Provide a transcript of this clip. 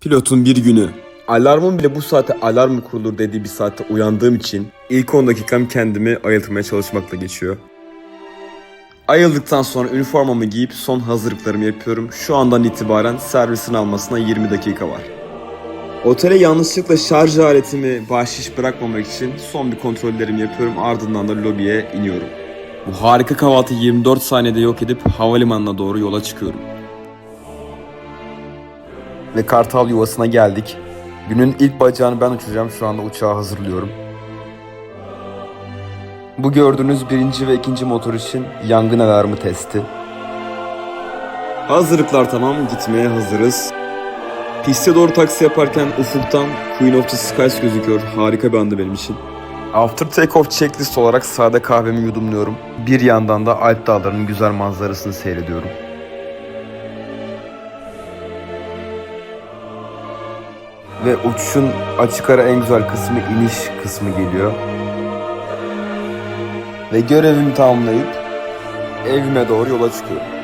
Pilotun bir günü. Alarmım bile bu saate alarm mı kurulur dediği bir saatte uyandığım için ilk 10 dakikam kendimi ayıltmaya çalışmakla geçiyor. Ayıldıktan sonra üniformamı giyip son hazırlıklarımı yapıyorum. Şu andan itibaren servisin almasına 20 dakika var. Otele yanlışlıkla şarj aletimi bahşiş bırakmamak için son bir kontrollerimi yapıyorum. Ardından da lobiye iniyorum. Bu harika kahvaltıyı 24 saniyede yok edip havalimanına doğru yola çıkıyorum. Ve Kartal yuvasına geldik. Günün ilk bacağını ben uçacağım. Şu anda uçağı hazırlıyorum. Bu gördüğünüz birinci ve ikinci motor için yangın alarmı testi. Hazırlıklar tamam, gitmeye hazırız. Piste doğru taksi yaparken ufuktan Queen of the Skies gözüküyor. Harika bir andı benim için. After takeoff checklist olarak sade kahvemi yudumluyorum. Bir yandan da Alp Dağları'nın güzel manzarasını seyrediyorum. Ve uçuşun açık ara en güzel kısmı iniş kısmı geliyor. Ve görevimi tamamlayıp evime doğru yola çıkıyorum.